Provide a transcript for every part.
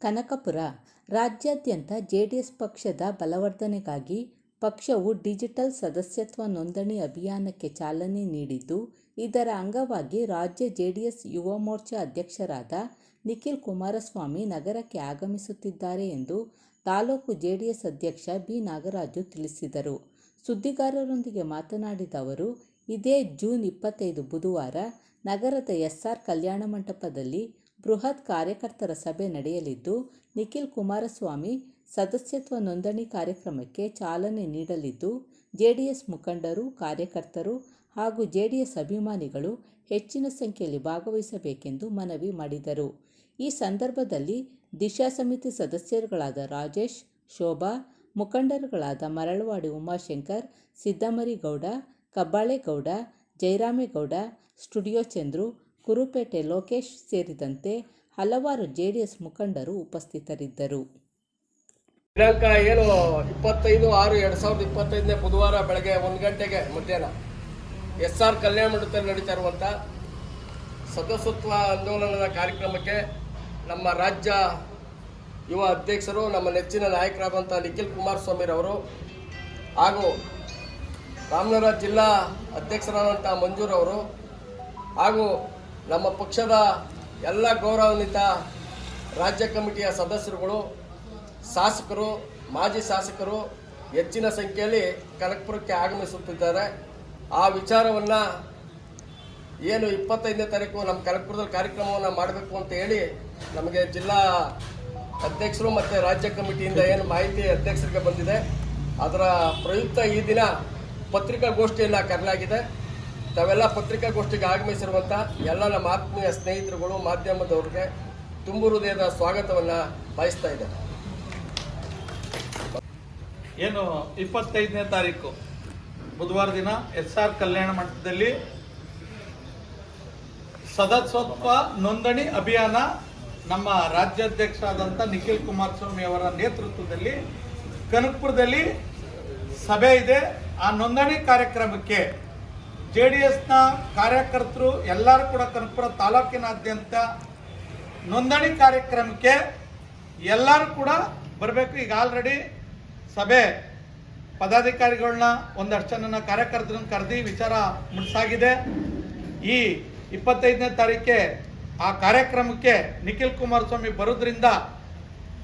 ಕನಕಪುರ ರಾಜ್ಯಾದ್ಯಂತ ಜೆಡಿಎಸ್ ಪಕ್ಷದ ಬಲವರ್ಧನೆಗಾಗಿ ಪಕ್ಷವು ಡಿಜಿಟಲ್ ಸದಸ್ಯತ್ವ ನೋಂದಣಿ ಅಭಿಯಾನಕ್ಕೆ ಚಾಲನೆ ನೀಡಿದ್ದು, ಇದರ ಅಂಗವಾಗಿ ರಾಜ್ಯ ಜೆಡಿಎಸ್ ಯುವ ಮೋರ್ಚಾ ಅಧ್ಯಕ್ಷರಾದ ನಿಖಿಲ್ ಕುಮಾರಸ್ವಾಮಿ ನಗರಕ್ಕೆ ಆಗಮಿಸುತ್ತಿದ್ದಾರೆ ಎಂದು ತಾಲೂಕು ಜೆಡಿಎಸ್ ಅಧ್ಯಕ್ಷ ಬಿ. ನಾಗರಾಜು ತಿಳಿಸಿದರು. ಸುದ್ದಿಗಾರರೊಂದಿಗೆ ಮಾತನಾಡಿದ ಅವರು, ಇದೇ ಜೂನ್ ಇಪ್ಪತ್ತೈದು ಬುಧವಾರ ನಗರದ ಎಸ್ಆರ್ ಕಲ್ಯಾಣ ಮಂಟಪದಲ್ಲಿ ಬೃಹತ್ ಕಾರ್ಯಕರ್ತರ ಸಭೆ ನಡೆಯಲಿದ್ದು, ನಿಖಿಲ್ ಕುಮಾರಸ್ವಾಮಿ ಸದಸ್ಯತ್ವ ನೋಂದಣಿ ಕಾರ್ಯಕ್ರಮಕ್ಕೆ ಚಾಲನೆ ನೀಡಲಿದ್ದು, ಜೆಡಿಎಸ್ ಮುಖಂಡರು, ಕಾರ್ಯಕರ್ತರು ಹಾಗೂ ಜೆಡಿಎಸ್ ಅಭಿಮಾನಿಗಳು ಹೆಚ್ಚಿನ ಸಂಖ್ಯೆಯಲ್ಲಿ ಭಾಗವಹಿಸಬೇಕೆಂದು ಮನವಿ ಮಾಡಿದರು. ಈ ಸಂದರ್ಭದಲ್ಲಿ ದಿಶಾ ಸಮಿತಿ ಸದಸ್ಯರುಗಳಾದ ರಾಜೇಶ್, ಶೋಭಾ, ಮುಖಂಡರುಗಳಾದ ಮರಳವಾಡಿ ಉಮಾಶಂಕರ್, ಸಿದ್ದಮರಿಗೌಡ, ಕಬ್ಬಾಳೆಗೌಡ ಜೈರಾಮೇಗೌಡ ಸ್ಟುಡಿಯೋ ಚಂದ್ರು, ಕುರುಪೇಟೆ ಲೋಕೇಶ್ ಸೇರಿದಂತೆ ಹಲವಾರು ಜೆಡಿಎಸ್ ಮುಖಂಡರು ಉಪಸ್ಥಿತರಿದ್ದರು. ದಿನಾಂಕ ಏನು ಇಪ್ಪತ್ತೈದು ಆರು ಎರಡು ಸಾವಿರದ ಇಪ್ಪತ್ತೈದನೇ ಬುಧವಾರ ಬೆಳಗ್ಗೆ ಒಂದು ಗಂಟೆಗೆ ಮಧ್ಯಾಹ್ನ ಎಸ್ ಆರ್ ಕಲ್ಯಾಣ ಮಂಟಪದಲ್ಲಿ ನಡೀತಾ ಇರುವಂಥ ಸದಸ್ಯತ್ವ ಆಂದೋಲನದ ಕಾರ್ಯಕ್ರಮಕ್ಕೆ ನಮ್ಮ ರಾಜ್ಯ ಯುವ ಅಧ್ಯಕ್ಷರು, ನಮ್ಮ ನೆಚ್ಚಿನ ನಾಯಕರಾದಂಥ ನಿಖಿಲ್ ಕುಮಾರಸ್ವಾಮಿರವರು ಹಾಗೂ ರಾಮನಗರ ಜಿಲ್ಲಾ ಅಧ್ಯಕ್ಷರಾದಂಥ ಮಂಜೂರವರು ಹಾಗೂ ನಮ್ಮ ಪಕ್ಷದ ಎಲ್ಲ ಗೌರವಾನ್ವಿತ ರಾಜ್ಯ ಕಮಿಟಿಯ ಸದಸ್ಯರುಗಳು, ಶಾಸಕರು, ಮಾಜಿ ಶಾಸಕರು ಹೆಚ್ಚಿನ ಸಂಖ್ಯೆಯಲ್ಲಿ ಕನಕಪುರಕ್ಕೆ ಆಗಮಿಸುತ್ತಿದ್ದಾರೆ. ಆ ವಿಚಾರವನ್ನು ಏನು ಇಪ್ಪತ್ತೈದನೇ ತಾರೀಕು ನಮ್ಮ ಕನಕಪುರದಲ್ಲಿ ಕಾರ್ಯಕ್ರಮವನ್ನು ಮಾಡಬೇಕು ಅಂತ ಹೇಳಿ ನಮಗೆ ಜಿಲ್ಲಾ ಅಧ್ಯಕ್ಷರು ಮತ್ತು ರಾಜ್ಯ ಕಮಿಟಿಯಿಂದ ಏನು ಮಾಹಿತಿ ಅಧ್ಯಕ್ಷರಿಗೆ ಬಂದಿದೆ. ಅದರ ಪ್ರಯುಕ್ತ ಈ ದಿನ ಪತ್ರಿಕಾಗೋಷ್ಠಿಯನ್ನು ಕರೆಯಲಾಗಿದೆ. ತಾವೆಲ್ಲ ಪತ್ರಿಕಾಗೋಷ್ಠಿಗೆ ಆಗಮಿಸಿರುವಂಥ ಎಲ್ಲ ನಮ್ಮ ಆತ್ಮೀಯ ಸ್ನೇಹಿತರುಗಳು, ಮಾಧ್ಯಮದವ್ರಿಗೆ ತುಂಬು ಹೃದಯದ ಸ್ವಾಗತವನ್ನು ಬಯಸ್ತಾ ಇದ್ದಾರೆ ಏನು ಇಪ್ಪತ್ತೈದನೇ ತಾರೀಕು? ಬುಧವಾರ ದಿನ ಎಸ್ ಆರ್ ಕಲ್ಯಾಣ ಮಂಟಪದಲ್ಲಿ ಸದಸ್ಯತ್ವ ನೋಂದಣಿ ಅಭಿಯಾನ ನಮ್ಮ ರಾಜ್ಯಾಧ್ಯಕ್ಷರಾದಂಥ ನಿಖಿಲ್ ಕುಮಾರಸ್ವಾಮಿ ಅವರ ನೇತೃತ್ವದಲ್ಲಿ ಕನಕಪುರದಲ್ಲಿ ಸಭೆ ಇದೆ. ಆ ನೋಂದಣಿ ಕಾರ್ಯಕ್ರಮಕ್ಕೆ ಜೆ ಡಿ ಎಸ್ನ ಕಾರ್ಯಕರ್ತರು ಎಲ್ಲರೂ ಕೂಡ ಕನಕಪುರ ತಾಲೂಕಿನಾದ್ಯಂತ ನೋಂದಣಿ ಕಾರ್ಯಕ್ರಮಕ್ಕೆ ಎಲ್ಲರೂ ಕೂಡ ಬರಬೇಕು. ಈಗ ಆಲ್ರೆಡಿ ಸಭೆ ಪದಾಧಿಕಾರಿಗಳನ್ನ ಒಂದಷ್ಟು ಜನ ಕಾರ್ಯಕರ್ತರನ್ನ ಕರೆದಿ ವಿಚಾರ ಮುಟ್ಸಾಗಿದೆ. ಈ ಇಪ್ಪತ್ತೈದನೇ ತಾರೀಕೆ ಆ ಕಾರ್ಯಕ್ರಮಕ್ಕೆ ನಿಖಿಲ್ ಕುಮಾರಸ್ವಾಮಿ ಬರೋದ್ರಿಂದ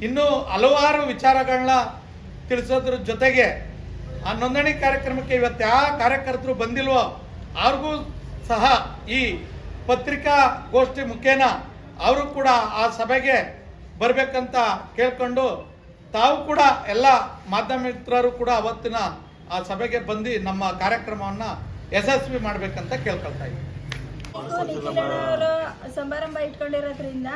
ಇನ್ನೂ ಹಲವಾರು ವಿಚಾರಗಳನ್ನ ತಿಳಿಸೋದ್ರ ಜೊತೆಗೆ ಆ ನೋಂದಣಿ ಕಾರ್ಯಕ್ರಮಕ್ಕೆ ಇವತ್ತು ಯಾವ ಕಾರ್ಯಕರ್ತರು ಬಂದಿಲ್ವೋ ಅವ್ರಿಗೂ ಸಹ ಈ ಪತ್ರಿಕಾಗೋಷ್ಠಿ ಮುಖೇನ ಅವರು ಕೂಡ ಆ ಸಭೆಗೆ ಬರಬೇಕಂತ ಕೇಳ್ಕೊಂಡು ತಾವು ಕೂಡ ಎಲ್ಲ ಮಾಧ್ಯಮ ಮಿತ್ರರು ಕೂಡ ಅವತ್ತಿನ ಆ ಸಭೆಗೆ ಬಂದು ನಮ್ಮ ಕಾರ್ಯಕ್ರಮವನ್ನು ಯಶಸ್ವಿ ಮಾಡಬೇಕಂತ ಕೇಳ್ಕೊಳ್ತಾ ಇದ್ದೀವಿ ನಿಖಿಲಣ್ಣವರು ಸಮಾರಂಭ ಇಟ್ಕೊಂಡಿರೋದ್ರಿಂದ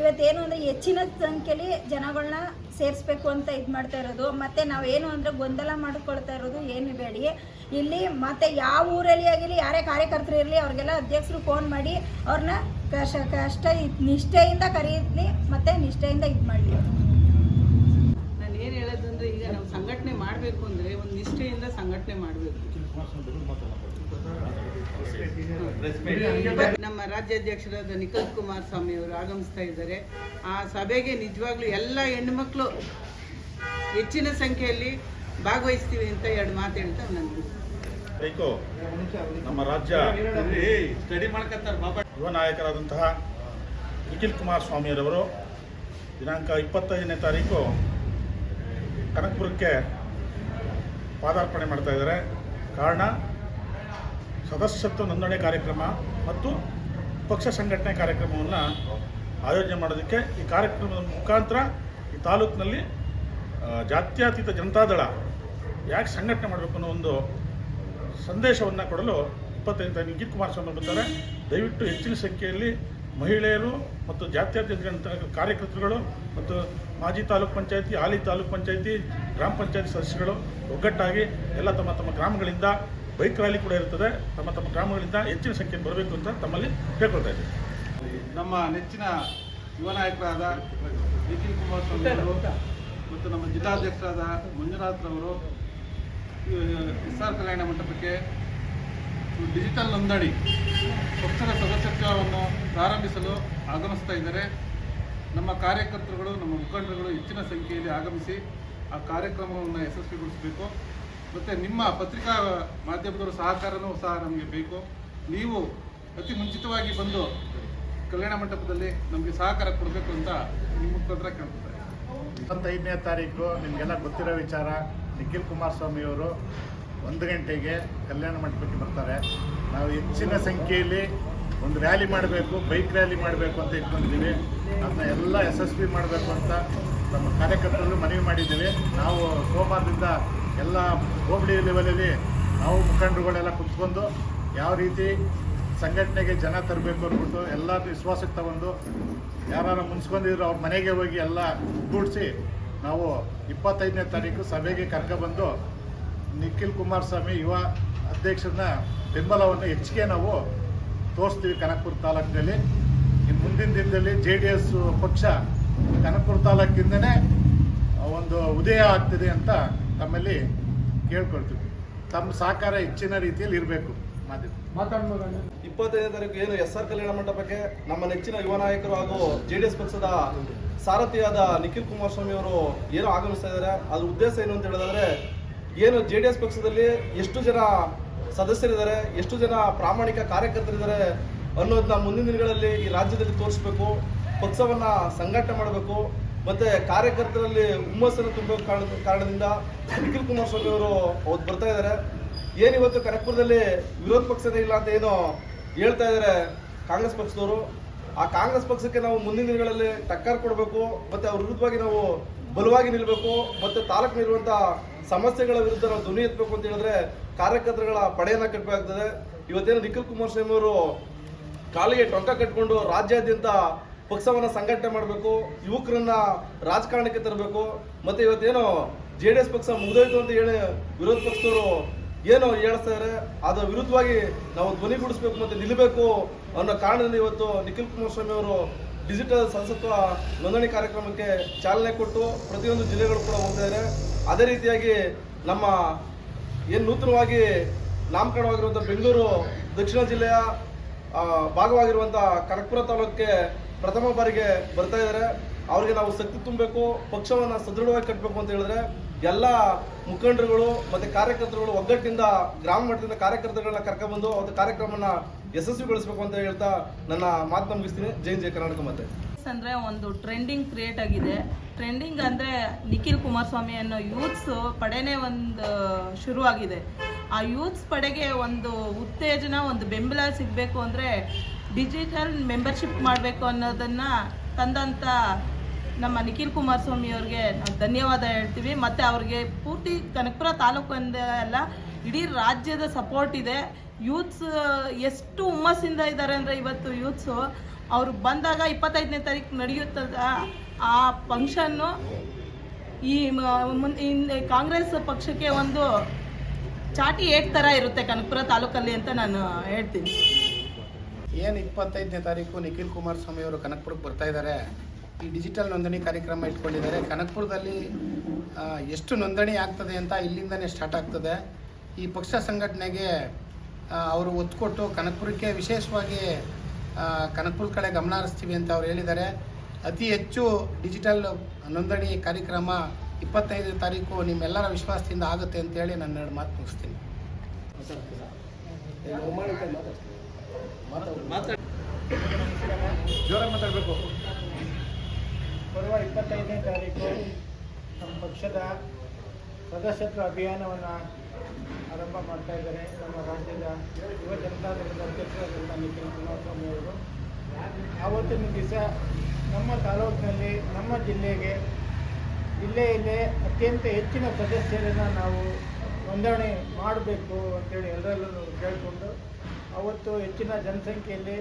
ಇವತ್ತೇನು ಅಂದ್ರೆ ಹೆಚ್ಚಿನ ಸಂಖ್ಯೆಯಲ್ಲಿ ಜನಗಳನ್ನ ಸೇರಿಸ್ಬೇಕು ಅಂತ ಇದು ಮಾಡ್ತಾ ಇರೋದು. ಮತ್ತೆ ನಾವೇನು ಅಂದ್ರೆ ಗೊಂದಲ ಮಾಡ್ಕೊಳ್ತಾ ಇರೋದು ಏನು ಬೇಡಿ. ಇಲ್ಲಿ ಮತ್ತೆ ಯಾವ ಊರಲ್ಲಿ ಆಗಿರಲಿ, ಯಾರೇ ಕಾರ್ಯಕರ್ತರು ಇರಲಿ, ಅವ್ರಿಗೆಲ್ಲ ಅಧ್ಯಕ್ಷರು ಫೋನ್ ಮಾಡಿ ಅವ್ರನ್ನ ಕಷ್ಟ, ನಿಷ್ಠೆಯಿಂದ ಕರೀಲಿ, ಮತ್ತೆ ನಿಷ್ಠೆಯಿಂದ ಇದು ಮಾಡಲಿ ನಾನು ಏನು ಹೇಳೋದಂದ್ರೆ ಈಗ ನಾವು ಸಂಘಟನೆ ಮಾಡಬೇಕು ಅಂದರೆ ಒಂದು ನಿಷ್ಠೆಯಿಂದ ಸಂಘಟನೆ ಮಾಡಬೇಕು ನಮ್ಮ ರಾಜ್ಯಾಧ್ಯಕ್ಷರಾದ ನಿಖಿಲ್ ಕುಮಾರಸ್ವಾಮಿ ಅವರು ಆಗಮಿಸ್ತಾ ಇದ್ದಾರೆ. ಆ ಸಭೆಗೆ ನಿಜವಾಗ್ಲೂ ಎಲ್ಲ ಹೆಣ್ಣುಮಕ್ಕಳು ಹೆಚ್ಚಿನ ಸಂಖ್ಯೆಯಲ್ಲಿ ಭಾಗವಹಿಸ್ತೀವಿ ಅಂತ ಎರಡು ಮಾತು ಹೇಳ್ತಾ ನಾನು ತಾರೀಕು ನಮ್ಮ ರಾಜ್ಯ ಯುವ ನಾಯಕರಾದಂತಹ ನಿಖಿಲ್ ಕುಮಾರ್ ಸ್ವಾಮಿಯವರು ದಿನಾಂಕ ಇಪ್ಪತ್ತೈದನೇ ತಾರೀಕು ಕನಕಪುರಕ್ಕೆ ಪಾದಾರ್ಪಣೆ ಮಾಡ್ತಾ ಇದ್ದಾರೆ. ಕಾರಣ ಸದಸ್ಯತ್ವ ನೋಂದಣಿ ಕಾರ್ಯಕ್ರಮ ಮತ್ತು ಪಕ್ಷ ಸಂಘಟನೆ ಕಾರ್ಯಕ್ರಮವನ್ನು ಆಯೋಜನೆ ಮಾಡೋದಕ್ಕೆ ಈ ಕಾರ್ಯಕ್ರಮದ ಮುಖಾಂತರ ಈ ತಾಲೂಕಿನಲ್ಲಿ ಜಾತ್ಯತೀತ ಜನತಾದಳ ಯಾಕೆ ಸಂಘಟನೆ ಮಾಡಬೇಕು ಅನ್ನೋ ಒಂದು ಸಂದೇಶವನ್ನು ಕೊಡಲು ಇಪ್ಪತ್ತೈದು ನಿಖಿಲ್ ಕುಮಾರಸ್ವಾಮಿ ಬರ್ತಾರೆ. ದಯವಿಟ್ಟು ಹೆಚ್ಚಿನ ಸಂಖ್ಯೆಯಲ್ಲಿ ಮಹಿಳೆಯರು ಮತ್ತು ಜಾತ್ಯತೀತ ಜನತಾ ಕಾರ್ಯಕರ್ತರುಗಳು ಮತ್ತು ಮಾಜಿ ತಾಲೂಕ್ ಪಂಚಾಯತಿ, ಹಾಲಿ ತಾಲೂಕು ಪಂಚಾಯತಿ, ಗ್ರಾಮ ಪಂಚಾಯಿತಿ ಸದಸ್ಯಗಳು ಒಗ್ಗಟ್ಟಾಗಿ ಎಲ್ಲ ತಮ್ಮ ತಮ್ಮ ಗ್ರಾಮಗಳಿಂದ ಬೈಕ್ ರ್ಯಾಲಿ ಕೂಡ ಇರ್ತದೆ. ತಮ್ಮ ತಮ್ಮ ಗ್ರಾಮಗಳಿಂದ ಹೆಚ್ಚಿನ ಸಂಖ್ಯೆ ಬರಬೇಕು ಅಂತ ತಮ್ಮಲ್ಲಿ ಕೇಳ್ಕೊಳ್ತಾ ಇದ್ದೀವಿ ನಮ್ಮ ನೆಚ್ಚಿನ ಯುವ ನಾಯಕರಾದ ನಿಖಿಲ್ ಕುಮಾರಸ್ವಾಮಿ ಮತ್ತು ನಮ್ಮ ಜಿಲ್ಲಾಧ್ಯಕ್ಷರಾದ ಮಂಜುನಾಥ್ ಅವರು ಎಸ್ ಆರ್ ಕಲ್ಯಾಣ ಮಂಟಪಕ್ಕೆ ಡಿಜಿಟಲ್ ನೋಂದಣಿ, ಪಕ್ಷದ ಸದಸ್ಯತ್ವವನ್ನು ಪ್ರಾರಂಭಿಸಲು ಆಗಮಿಸ್ತಾ ಇದ್ದಾರೆ. ನಮ್ಮ ಕಾರ್ಯಕರ್ತರುಗಳು, ನಮ್ಮ ಮುಖಂಡರುಗಳು ಹೆಚ್ಚಿನ ಸಂಖ್ಯೆಯಲ್ಲಿ ಆಗಮಿಸಿ ಆ ಕಾರ್ಯಕ್ರಮವನ್ನು ಯಶಸ್ವಿಗೊಳಿಸಬೇಕು. ಮತ್ತು ನಿಮ್ಮ ಪತ್ರಿಕಾ ಮಾಧ್ಯಮದವರ ಸಹಕಾರನೂ ಸಹ ನಮಗೆ ಬೇಕು. ನೀವು ಅತಿ ಮುಂಚಿತವಾಗಿ ಬಂದು ಕಲ್ಯಾಣ ಮಂಟಪದಲ್ಲಿ ನಮಗೆ ಸಹಕಾರ ಕೊಡಬೇಕು ಅಂತ ನಿಮ್ಮ ಮುಖಾಂತರ ಕೇಳ್ತಾರೆ ಇಪ್ಪತ್ತೈದನೇ ತಾರೀಕು ನಿಮಗೆಲ್ಲ ಗೊತ್ತಿರೋ ವಿಚಾರ, ನಿಖಿಲ್ ಕುಮಾರಸ್ವಾಮಿಯವರು ಒಂದು ಗಂಟೆಗೆ ಕಲ್ಯಾಣ ಮಂಟಪಕ್ಕೆ ಬರ್ತಾರೆ. ನಾವು ಹೆಚ್ಚಿನ ಸಂಖ್ಯೆಯಲ್ಲಿ ಒಂದು ರ್ಯಾಲಿ ಮಾಡಬೇಕು, ಬೈಕ್ ರ್ಯಾಲಿ ಮಾಡಬೇಕು ಅಂತ ಇಟ್ಕೊಂಡಿದ್ದೀವಿ. ಅದನ್ನ ಎಲ್ಲ ಯಶಸ್ವಿ ಮಾಡಬೇಕು ಅಂತ ನಮ್ಮ ಕಾರ್ಯಕರ್ತರಲ್ಲೂ ಮನವಿ ಮಾಡಿದ್ದೀವಿ. ನಾವು ಸೋಮವಾರದಿಂದ ಎಲ್ಲ ಹೋಬಳಿ ಲೆವೆಲಲ್ಲಿ ನಾವು ಮುಖಂಡರುಗಳೆಲ್ಲ ಕುತ್ಕೊಂಡು ಯಾವ ರೀತಿ ಸಂಘಟನೆಗೆ ಜನ ತರಬೇಕು ಅಂದ್ಬಿಟ್ಟು ಎಲ್ಲ ವಿಶ್ವಾಸಕ್ಕೆ ತಗೊಂಡು ಯಾರು ಮುನ್ಸ್ಕೊಂಡಿದ್ರು ಅವ್ರ ಮನೆಗೆ ಹೋಗಿ ಎಲ್ಲ ಕೂಡಿಸಿ ನಾವು ಇಪ್ಪತ್ತೈದನೇ ತಾರೀಕು ಸಭೆಗೆ ಕರ್ಕೊಬಂದು ನಿಖಿಲ್ ಕುಮಾರಸ್ವಾಮಿ ಯುವ ಅಧ್ಯಕ್ಷರನ್ನ ಬೆಂಬಲವನ್ನು ಹೆಚ್ಚಿಗೆ ನಾವು ತೋರಿಸ್ತೀವಿ ಕನಕಪುರ ತಾಲೂಕಿನಲ್ಲಿ. ಇನ್ನು ಮುಂದಿನ ದಿನದಲ್ಲಿ ಜೆ ಡಿ ಎಸ್ ಪಕ್ಷ ಕನಕಪುರ ತಾಲೂಕಿಂದನೇ ಒಂದು ಉದಯ ಆಗ್ತಿದೆ ಅಂತ ತಮ್ಮಲ್ಲಿ ಕೇಳ್ಕೊಳ್ತೀವಿ. ತಮ್ಮ ಸಹಕಾರ ಹೆಚ್ಚಿನ ರೀತಿಯಲ್ಲಿ ಇರಬೇಕು ಮಾಧ್ಯಮ. ಇಪ್ಪತ್ತೈದನೇ ತಾರೀಕು ಏನು ಎಸ್ ಆರ್ ಕಲ್ಯಾಣ ಮಂಟಪಕ್ಕೆ ನಮ್ಮ ನೆಚ್ಚಿನ ಯುವ ನಾಯಕರು ಹಾಗೂ ಜೆ ಡಿ ಎಸ್ ಪಕ್ಷದ ಸಾರಥಿಯಾದ ನಿಖಿಲ್ ಕುಮಾರಸ್ವಾಮಿ ಅವರು ಏನು ಆಗಮಿಸ್ತಾ ಇದ್ದಾರೆ. ಅದ್ರ ಉದ್ದೇಶ ಏನು ಅಂತ ಹೇಳಿದ್ರೆ ಏನು ಜೆ ಡಿ ಎಸ್ ಪಕ್ಷದಲ್ಲಿ ಎಷ್ಟು ಜನ ಸದಸ್ಯರಿದ್ದಾರೆ ಎಷ್ಟು ಜನ ಪ್ರಾಮಾಣಿಕ ಕಾರ್ಯಕರ್ತರಿದ್ದಾರೆ ಅನ್ನೋದನ್ನ ಮುಂದಿನ ದಿನಗಳಲ್ಲಿ ಈ ರಾಜ್ಯದಲ್ಲಿ ತೋರಿಸ್ಬೇಕು ಪಕ್ಷವನ್ನ ಸಂಘಟನೆ ಮಾಡಬೇಕು ಮತ್ತೆ ಕಾರ್ಯಕರ್ತರಲ್ಲಿ ಹುಮ್ಮಸ್ಸನ್ನು ತುಂಬೋ ಕಾರಣ ಕಾರಣದಿಂದ ನಿಖಿಲ್ ಕುಮಾರಸ್ವಾಮಿ ಅವರು ಅವತ್ತು ಬರ್ತಾ ಇದ್ದಾರೆ. ಏನಿವತ್ತು ಕನಕ್ಪುರದಲ್ಲಿ ವಿರೋಧ ಪಕ್ಷನೇ ಇಲ್ಲ ಅಂತ ಏನು ಹೇಳ್ತಾ ಇದ್ದಾರೆ ಕಾಂಗ್ರೆಸ್ ಪಕ್ಷದವರು. ಆ ಕಾಂಗ್ರೆಸ್ ಪಕ್ಷಕ್ಕೆ ನಾವು ಮುಂದಿನ ದಿನಗಳಲ್ಲಿ ಟಕ್ಕರ್ ಕೊಡಬೇಕು, ಮತ್ತೆ ಅವ್ರ ವಿರುದ್ಧವಾಗಿ ನಾವು ಬಲವಾಗಿ ನಿಲ್ಲಬೇಕು ಮತ್ತೆ ತಾಲೂಕಿನಲ್ಲಿರುವಂಥ ಸಮಸ್ಯೆಗಳ ವಿರುದ್ಧ ನಾವು ಧ್ವನಿ ಎತ್ತಬೇಕು ಅಂತ ಹೇಳಿದ್ರೆ ಕಾರ್ಯಕರ್ತರುಗಳ ಪಡೆಯನ್ನ ಕಟ್ಟಬೇಕಾಗ್ತದೆ ಇವತ್ತೇನು ನಿಖಿಲ್ ಕುಮಾರಸ್ವಾಮಿ ಅವರು ಕಾಲಿಗೆ ಟೊಂಕ ಕಟ್ಕೊಂಡು ರಾಜ್ಯಾದ್ಯಂತ ಪಕ್ಷವನ್ನ ಸಂಘಟನೆ ಮಾಡಬೇಕು, ಯುವಕರನ್ನ ರಾಜಕಾರಣಕ್ಕೆ ತರಬೇಕು. ಮತ್ತೆ ಇವತ್ತೇನು ಜೆ ಡಿ ಎಸ್ ಪಕ್ಷ ಮುಗಿದೋಯ್ತು ಅಂತ ಹೇಳಿ ವಿರೋಧ ಪಕ್ಷದವರು ಏನು ಹೇಳ್ತಾ ಇದ್ದಾರೆ ಅದರ ವಿರುದ್ಧವಾಗಿ ನಾವು ಧ್ವನಿಗೂಡಿಸ್ಬೇಕು ಮತ್ತೆ ನಿಲ್ಲಬೇಕು ಅನ್ನೋ ಕಾರಣದಿಂದ ಇವತ್ತು ನಿಖಿಲ್ ಕುಮಾರಸ್ವಾಮಿ ಅವರು ಡಿಜಿಟಲ್ ಸದಸ್ಯತ್ವ ನೋಂದಣಿ ಕಾರ್ಯಕ್ರಮಕ್ಕೆ ಚಾಲನೆ ಕೊಟ್ಟು ಪ್ರತಿಯೊಂದು ಜಿಲ್ಲೆಗಳು ಕೂಡ ಹೋಗ್ತಾ ಇದ್ದಾರೆ ಅದೇ ರೀತಿಯಾಗಿ ನಮ್ಮ ಏನು ನೂತನವಾಗಿ ನಾಮಕರಣವಾಗಿರುವಂಥ ಬೆಂಗಳೂರು ದಕ್ಷಿಣ ಜಿಲ್ಲೆಯ ಭಾಗವಾಗಿರುವಂಥ ಕನಕಪುರ ತಾಲೂಕಿಗೆ ಪ್ರಥಮ ಬಾರಿಗೆ ಬರ್ತಾ ಇದ್ದಾರೆ ಅವ್ರಿಗೆ ನಾವು ಶಕ್ತಿ ತುಂಬಬೇಕು, ಪಕ್ಷವನ್ನು ಸದೃಢವಾಗಿ ಕಟ್ಟಬೇಕು ಅಂತ ಹೇಳಿದ್ರೆ ಎಲ್ಲ ಮುಖಂಡರುಗಳು ಮತ್ತು ಕಾರ್ಯಕರ್ತರುಗಳು ಒಗ್ಗಟ್ಟಿನಿಂದ ಗ್ರಾಮ ಮಟ್ಟದಿಂದ ಕಾರ್ಯಕರ್ತರುಗಳನ್ನ ಕರ್ಕೊಂಡ್ಬಂದು ಅವತ್ತು ಕಾರ್ಯಕ್ರಮನ ಯಶಸ್ವಿಗೊಳಿಸಬೇಕು ಅಂತ ಹೇಳ್ತಾ ನನ್ನ ಮಾತು ನಂಬಿಸ್ತೀನಿ. ಜೈ ಜಯ ಕರ್ನಾಟಕ ಮತ್ತೆ ಅಂದರೆ ಒಂದು ಟ್ರೆಂಡಿಂಗ್ ಕ್ರಿಯೇಟ್ ಆಗಿದೆ. ಟ್ರೆಂಡಿಂಗ್ ಅಂದರೆ ನಿಖಿಲ್ ಕುಮಾರಸ್ವಾಮಿ ಅನ್ನೋ ಯೂತ್ಸ್ ಪಡೆನೇ ಒಂದು ಶುರುವಾಗಿದೆ. ಆ ಯೂತ್ಸ್ ಪಡೆಗೆ ಒಂದು ಉತ್ತೇಜನ, ಒಂದು ಬೆಂಬಲ ಸಿಗಬೇಕು ಅಂದ್ರೆ ಡಿಜಿಟಲ್ ಮೆಂಬರ್ಶಿಪ್ ಮಾಡಬೇಕು ಅನ್ನೋದನ್ನು ತಂದಂಥ ನಮ್ಮ ನಿಖಿಲ್ ಕುಮಾರಸ್ವಾಮಿ ಅವ್ರಿಗೆ ನಾವು ಧನ್ಯವಾದ ಹೇಳ್ತೀವಿ. ಮತ್ತು ಅವ್ರಿಗೆ ಪೂರ್ತಿ ಕನಕಪುರ ತಾಲೂಕು ಅಂದ ಅಲ್ಲ, ಇಡೀ ರಾಜ್ಯದ ಸಪೋರ್ಟ್ ಇದೆ. ಯೂತ್ಸ್ ಎಷ್ಟು ಹುಮ್ಮಸ್ಸಿಂದ ಇದ್ದಾರೆ ಅಂದರೆ ಇವತ್ತು ಯೂತ್ಸು ಅವರು ಬಂದಾಗ ಇಪ್ಪತ್ತೈದನೇ ತಾರೀಕು ನಡೆಯುತ್ತದ ಆ ಫಂಕ್ಷನ್ನು ಈ ಕಾಂಗ್ರೆಸ್ ಪಕ್ಷಕ್ಕೆ ಒಂದು ಚಾಟಿ ಏಟ್ ಥರ ಇರುತ್ತೆ ಕನಕಪುರ ತಾಲೂಕಲ್ಲಿ ಅಂತ ನಾನು ಹೇಳ್ತೀನಿ. ಏನು ಇಪ್ಪತ್ತೈದನೇ ತಾರೀಕು ನಿಖಿಲ್ ಕುಮಾರಸ್ವಾಮಿ ಅವರು ಕನಕಪುರಕ್ಕೆ ಬರ್ತಾ ಇದ್ದಾರೆ. ಈ ಡಿಜಿಟಲ್ ನೋಂದಣಿ ಕಾರ್ಯಕ್ರಮ ಇಟ್ಕೊಂಡಿದ್ದಾರೆ. ಕನಕಪುರದಲ್ಲಿ ಎಷ್ಟು ನೋಂದಣಿ ಆಗ್ತದೆ ಅಂತ ಇಲ್ಲಿಂದನೇ ಸ್ಟಾರ್ಟ್ ಆಗ್ತದೆ. ಈ ಪಕ್ಷ ಸಂಘಟನೆಗೆ ಅವರು ಒತ್ತು ಕೊಟ್ಟು ಕನಕಪುರಕ್ಕೆ ವಿಶೇಷವಾಗಿ ಆ, ಕನಕಪುರದ ಕಡೆ ಗಮನ ಹರಿಸ್ತೀವಿ ಅಂತ ಅವ್ರು ಹೇಳಿದ್ದಾರೆ. ಅತಿ ಹೆಚ್ಚು ಡಿಜಿಟಲ್ ನೋಂದಣಿ ಕಾರ್ಯಕ್ರಮ ಇಪ್ಪತ್ತೈದನೇ ತಾರೀಕು ನಿಮ್ಮೆಲ್ಲರ ವಿಶ್ವಾಸದಿಂದ ಆಗುತ್ತೆ ಅಂತೇಳಿ ನನ್ನ ಎರಡು ಮಾತು ಮುಗಿಸ್ತೀನಿ. ಮಾತಾಡಬೇಕು. ಬರುವ ಇಪ್ಪತ್ತೈದನೇ ತಾರೀಕು ನಮ್ಮ ಪಕ್ಷದ ಸದಸ್ಯತ್ವ ಅಭಿಯಾನವನ್ನು ಆರಂಭ ಮಾಡ್ತಾ ಇದ್ದಾರೆ. ನಮ್ಮ ರಾಜ್ಯದ ಯುವ ಜನತಾದಳದ ಅಧ್ಯಕ್ಷರಾದಂಥ ನಿಖಿಲ್ ಕುಮಾರಸ್ವಾಮಿ ಅವರು. ಆವತ್ತಿನ ದಿವಸ ನಮ್ಮ ತಾಲೂಕಿನಲ್ಲಿ, ನಮ್ಮ ಜಿಲ್ಲೆಗೆ ಜಿಲ್ಲೆಯಲ್ಲೇ ಅತ್ಯಂತ ಹೆಚ್ಚಿನ ಸದಸ್ಯರನ್ನು ನಾವು ನೋಂದಣಿ ಮಾಡಬೇಕು ಅಂತೇಳಿ ಎಲ್ಲರಲ್ಲೂ ಕೇಳಿಕೊಂಡು ಅವತ್ತು ಹೆಚ್ಚಿನ ಜನಸಂಖ್ಯೆಯಲ್ಲಿ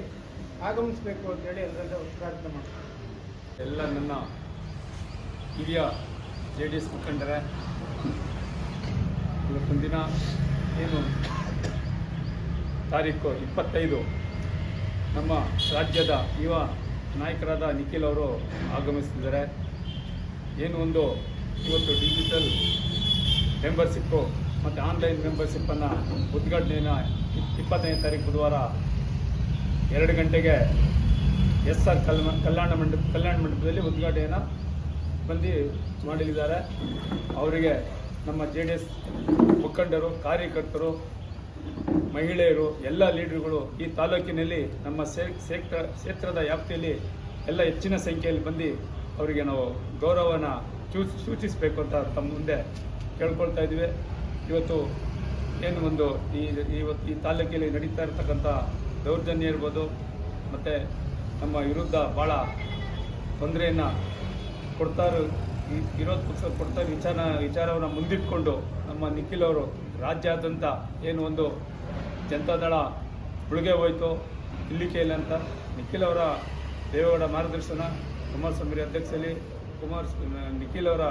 ಆಗಮಿಸಬೇಕು ಅಂತೇಳಿ ಎಲ್ಲರಲ್ಲೂ ಪ್ರಾರ್ಥನೆ ಮಾಡ್ತೀವಿ ಎಲ್ಲ ನನ್ನ ಹಿರಿಯ ಜೆ ಡಿ ಎಸ್ ಮುಖಂಡರೇ ಇವತ್ತೊಂದು ದಿನ ಏನು ತಾರೀಕು ಇಪ್ಪತ್ತೈದು ನಮ್ಮ ರಾಜ್ಯದ ಯುವ ನಾಯಕರಾದ ನಿಖಿಲ್ ಅವರು ಆಗಮಿಸ್ತಿದ್ದಾರೆ ಏನು ಒಂದು ಇವತ್ತು ಡಿಜಿಟಲ್ ಮೆಂಬರ್ಶಿಪ್ಪು ಮತ್ತು ಆನ್ಲೈನ್ ಮೆಂಬರ್ಶಿಪ್ಪನ್ನು ಉದ್ಘಾಟನೆಯನ್ನು ಇಪ್ಪತ್ತೈದನೇ ತಾರೀಕು ಬುಧವಾರ ಎರಡು ಗಂಟೆಗೆ ಎಸ್ ಆರ್ ಕಲ್ ಕಲ್ಯಾಣ ಮಂಟಪ, ಕಲ್ಯಾಣ ಮಂಟಪದಲ್ಲಿ ಉದ್ಘಾಟನೆಯನ್ನು ಬಂದು ಮಾಡಲಿದ್ದಾರೆ. ಅವರಿಗೆ ನಮ್ಮ ಜೆ ಡಿ ಎಸ್ ಮುಖಂಡರು, ಕಾರ್ಯಕರ್ತರು, ಮಹಿಳೆಯರು, ಎಲ್ಲ ಲೀಡರ್ಗಳು ಈ ತಾಲೂಕಿನಲ್ಲಿ ನಮ್ಮ ಕ್ಷೇತ್ರ ಕ್ಷೇತ್ರದ ವ್ಯಾಪ್ತಿಯಲ್ಲಿ ಎಲ್ಲ ಹೆಚ್ಚಿನ ಸಂಖ್ಯೆಯಲ್ಲಿ ಬಂದು ಅವರಿಗೆ ನಾವು ಗೌರವನ ಸೂಚಿಸಬೇಕು ಅಂತ ತಮ್ಮ ಮುಂದೆ ಕೇಳ್ಕೊಳ್ತಾ ಇದ್ದೀವಿ. ಇವತ್ತು ಏನು ಒಂದು ಈ ಇವತ್ತು ಈ ತಾಲೂಕಿನಲ್ಲಿ ನಡೀತಾ ಇರ್ತಕ್ಕಂಥ ದೌರ್ಜನ್ಯ ಇರ್ಬೋದು, ಮತ್ತು ನಮ್ಮ ವಿರುದ್ಧ ಭಾಳ ತೊಂದರೆಯನ್ನು ಕೊಡ್ತಾರೋ ಈ ವಿರೋಧ ಪಕ್ಷ ಕೊಡ್ತಾ ವಿಚಾರ ವಿಚಾರವನ್ನು ಮುಂದಿಟ್ಕೊಂಡು ನಮ್ಮ ನಿಖಿಲ್ ಅವರು ರಾಜ್ಯಾದ್ಯಂತ ಏನು ಒಂದು ಜನತಾದಳ ಉಳಿಗೆ ಹೋಯಿತು ಇಲ್ಲಿಕೆಯಲ್ಲಿ ಅಂತ. ನಿಖಿಲ್ ಅವರ ದೇವೇಗೌಡ ಮಾರ್ಗದರ್ಶನ ಕುಮಾರಸ್ವಾಮಿ ಅಧ್ಯಕ್ಷರಲ್ಲಿ ಕುಮಾರ್ ನಿಖಿಲ್ ಅವರ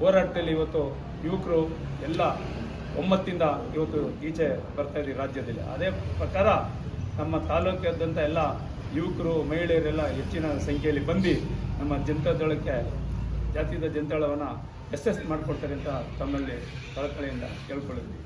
ಹೋರಾಟದಲ್ಲಿ ಇವತ್ತು ಯುವಕರು ಎಲ್ಲ ಒಮ್ಮತ್ತಿಂದ ಇವತ್ತು ಈಚೆ ಬರ್ತಾ ಇದ್ದೀವಿ ರಾಜ್ಯದಲ್ಲಿ. ಅದೇ ಪ್ರಕಾರ ನಮ್ಮ ತಾಲೂಕಾದ್ಯಂತ ಎಲ್ಲ ಯುವಕರು, ಮಹಿಳೆಯರೆಲ್ಲ ಹೆಚ್ಚಿನ ಸಂಖ್ಯೆಯಲ್ಲಿ ಬಂದು ನಮ್ಮ ಜನತಾದಳಕ್ಕೆ ಜಾತಿದ ಜನತಾಳವನ್ನು ಎಸ್ ಮಾಡಿಕೊಡ್ತಾರೆ ಅಂತ ತಮ್ಮಲ್ಲಿ ಕಳಕಳಿಯಿಂದ ಕೇಳ್ಕೊಳ್ಳಿದ್ವಿ